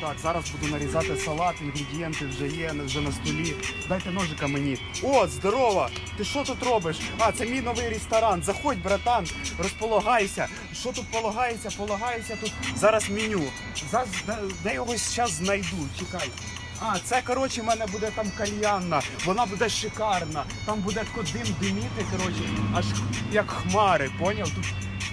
Так, зараз буду нарізати салат, інгредієнти вже є, вже на столі. Дайте ножика мені. О, здорово! Ти що тут робиш? А, це мій новий ресторан. Заходь, братан, розполагайся. Що тут полагається? Полагається тут. Зараз меню. Зараз де, його зараз знайду? Чекай. А, це коротше в мене буде там кальянна, вона буде шикарна. Там буде тако дим диміти, коротше, аж як хмари, поняв? Тут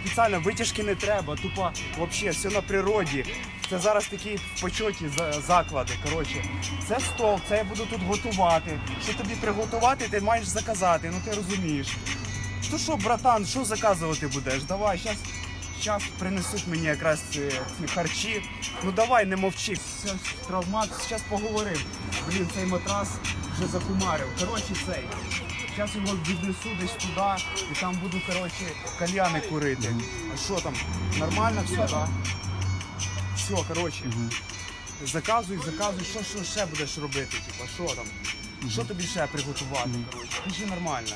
спеціально витяжки не треба, тупо взагалі все на природі. Це зараз такі почоті заклади. Коротше, це стол, це я буду тут готувати. Що тобі приготувати, ти маєш заказати, ну ти розумієш. То що, братан, що заказувати будеш? Давай, зараз Зараз принесуть мені якраз ці, ці харчі. Ну давай, не мовчи. Все, травмат, зараз поговорив. Блін, цей матрас вже закумарив. Коротше, цей. Зараз його віднесу десь туди і там буду, коротше, кальяни курити. А що там? Нормально все, так? Да? Все, коротше. Заказуй, заказуй, що, що ще будеш робити? Типа, що там? Що тобі ще приготувати? Коротше, кажи нормально.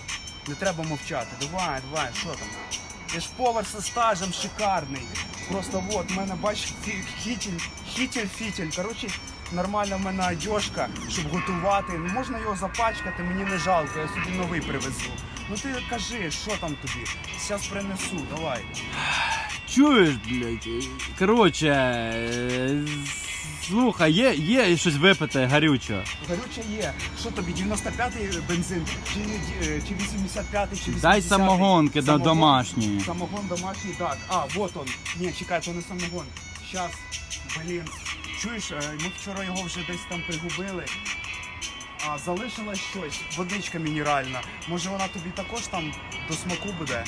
Не треба мовчати. Давай, давай, що там? Я ж повар со стажем шикарний. Просто от, в мене бач, фі- хітель, хітель, фітель. Коротше, нормальна в мене одежка, щоб готувати. Ну можна його запачкати, мені не жалко, я собі новий привезу. Ну ти кажи, що там тобі? Зараз принесу, давай. Чуєш, блядь? Коротше, е, слухай, є, є щось випити гарюче. Горюче є. Що тобі, 95-й бензин, чи, е, чи 85-й, чи 80-й? Дай самогонки до домашньої. Самогон домашній, так. А, вот он. Ні, чекай, то не самогон. Щас, блін. Чуєш, е, ми вчора його вже десь там пригубили. А залишилось щось, водичка мінеральна. Може вона тобі також там до смаку буде?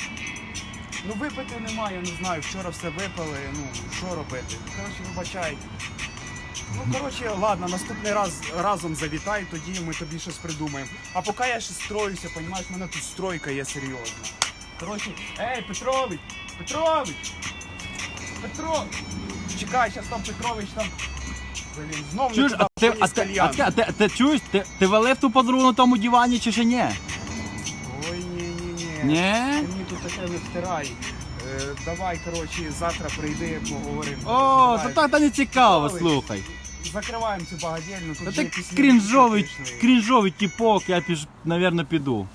Ну випити немає, я не знаю. Вчора все випили, ну що робити? Коротше, вибачай. Ну, коротше, ладно, наступний раз разом завітай, тоді ми тобі щось придумаємо. А поки я ще строюся, понімаєш, в мене тут стройка є серйозна. Коротше, ей, Петрович! Петрович! Петро! Чекай, зараз там Петрович там. Блін, знов не Чуєш, туди а ти, а, ти, а, кальян. ти, а ти, ти чуєш, ти, ти валив ту подругу на тому дивані чи ще ні? Ні? Ти мені тут таке не втирай. Е, давай, коротше, завтра прийди, поговоримо. О, Давай. то так та не цікаво, слухай. Закриваємо цю багадельну, Тут Та вже ти крінжовий, крінжовий тіпок, я навірно, піду.